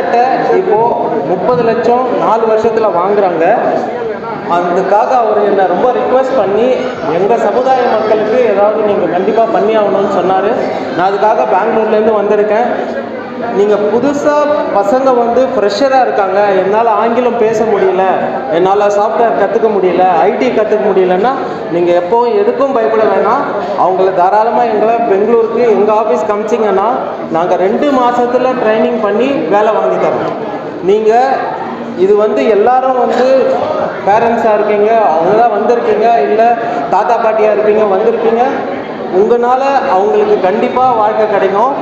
கிட்டத்தட்ட இப்போது முப்பது லட்சம் நாலு வருஷத்தில் வாங்குறாங்க. அதுக்காக அவர் என்னை ரொம்ப ரிக்வெஸ்ட் பண்ணி எங்கள் சமுதாய மக்களுக்கு ஏதாவது நீங்கள் கண்டிப்பாக பண்ணி ஆகணும்னு சொன்னார். நான் அதுக்காக பெங்களூர்லேருந்து வந்திருக்கேன். நீங்கள் புதுசாக பசங்க வந்து ஃப்ரெஷராக இருக்காங்க. என்னால் ஆங்கிலம் பேச முடியல. என்னால் சாஃப்ட்வேர் கற்றுக்க முடியல. ஐடி கற்றுக்க முடியலன்னா நீங்கள் எப்போவும் எதுக்கும் பயப்பட வேணாம். அவங்கள தாராளமாக எங்களை பெங்களூருக்கு எங்கள் ஆஃபீஸ் காமிச்சிங்கன்னா நாங்கள் ரெண்டு மாதத்தில் ட்ரைனிங் பண்ணி வேலை வாங்கி தரோம். நீங்கள் இது வந்து எல்லாரும் வந்து பேரண்ட்ஸாக இருக்கீங்க அவங்க தான் வந்திருக்கீங்க இல்லை தாத்தா பாட்டியாக இருப்பீங்க வந்திருக்கீங்க. உங்களால் அவங்களுக்கு கண்டிப்பாக வாழ்க்கை கிடைக்கும்.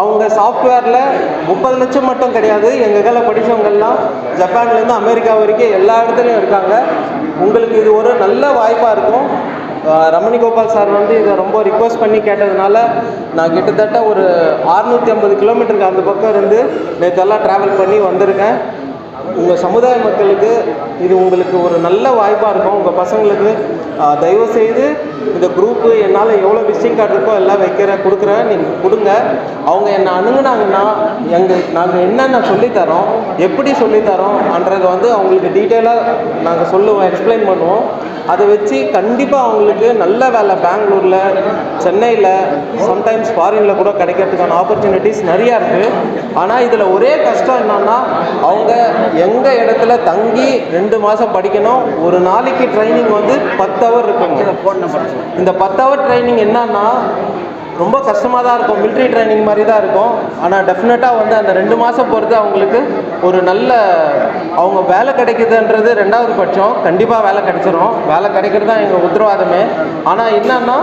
அவங்க சாஃப்ட்வேரில் முப்பது லட்சம் மட்டும் கிடையாது. எங்கள் கால படித்தவங்கெல்லாம் ஜப்பான்லேருந்து அமெரிக்கா வரைக்கும் எல்லா இடத்துலையும் இருக்காங்க. உங்களுக்கு இது ஒரு நல்ல வாய்ப்பாக இருக்கும். ரமணி கோபால் சார் வந்து இதை ரொம்ப ரிக்வஸ்ட் பண்ணி கேட்டதுனால நான் கிட்டத்தட்ட ஒரு 650 ஐம்பது கிலோமீட்டருக்கு அந்த பக்கம் இருந்து நேற்றெல்லாம் ட்ராவல் பண்ணி வந்திருக்கேன். உங்கள் சமுதாய மக்களுக்கு இது உங்களுக்கு ஒரு நல்ல வாய்ப்பாக இருக்கும். உங்கள் பசங்களுக்கு தயவு செய்து இந்த குரூப்பு என்னால் எவ்வளோ விசிட்டிங் கார்டு இருக்கோ எல்லாம் வைக்கிற கொடுக்குறேன் நீங்கள் கொடுங்க. அவங்க என்னை அணுகுனாங்கன்னா எங்கள் நாங்கள் என்னென்ன சொல்லித்தரோம் எப்படி சொல்லித்தரோன்றதை வந்து அவங்களுக்கு டீட்டெயிலாக நாங்கள் சொல்லுவோம் எக்ஸ்பிளைன் பண்ணுவோம். அதை வச்சு கண்டிப்பாக அவங்களுக்கு நல்ல வேலை. பெங்களூரில் சென்னையில் சம்டைம்ஸ் ஃபாரினில் கூட கிடைக்கிறதுக்கான ஆப்பர்ச்சுனிட்டிஸ் நிறையா இருக்குது ஆனால் இதில் ஒரே கஷ்டம் என்னன்னா அவங்க எங்கள் இடத்துல தங்கி ரெண்டு மாதம் படிக்கணும் ஒரு நாளைக்கு ட்ரைனிங் வந்து பத்து ஹவர் இருக்கணும் இந்த பத்து ஹவர் ட்ரைனிங் என்னன்னா ரொம்ப கஷ்டமாக தான் இருக்கும். மிலிட்ரி ட்ரைனிங் மாதிரி தான் இருக்கும். ஆனால் டெஃபினட்டாக வந்து அந்த ரெண்டு மாதம் பொறுத்து அவங்களுக்கு ஒரு நல்ல அவங்க வேலை கிடைக்குதுன்றது ரெண்டாவது பட்சம். கண்டிப்பாக வேலை கிடைச்சிரும். வேலை கிடைக்கிறது தான் எங்கள் உத்தரவாதமே. ஆனால் என்னன்னா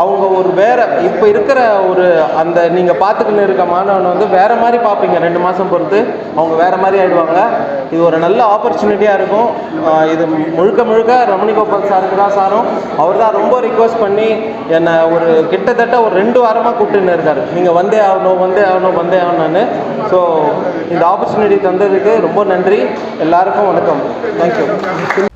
அவங்க ஒரு வேற இப்போ இருக்கிற ஒரு அந்த நீங்கள் பார்த்துக்கின்னு இருக்க மாணவன் வந்து வேறு மாதிரி பார்ப்பீங்க ரெண்டு மாதம் பொறுத்து. அவங்க வேறு மாதிரி ஆகிடுவாங்க இது ஒரு நல்ல ஆப்பர்ச்சுனிட்டியாக இருக்கும். இது முழுக்க முழுக்க ரமணி கோபால் சாருக்கு தான் சாரும். அவர் தான் ரொம்ப ரிக்வஸ்ட் பண்ணி என்னை ஒரு கிட்டத்தட்ட கிட்டத்தட்ட ஒரு ரெண்டு வாரமாக கூப்பிட்டுன்னு இருக்காரு நீங்கள் வந்தே ஆகணும் வந்தே ஆகணும் வந்தே ஆகணும்னு. ஸோ இந்த ஆப்பர்ச்சுனிட்டி தந்ததுக்கு ரொம்ப நன்றி. எல்லாருக்கும் வணக்கம். தேங்க்யூ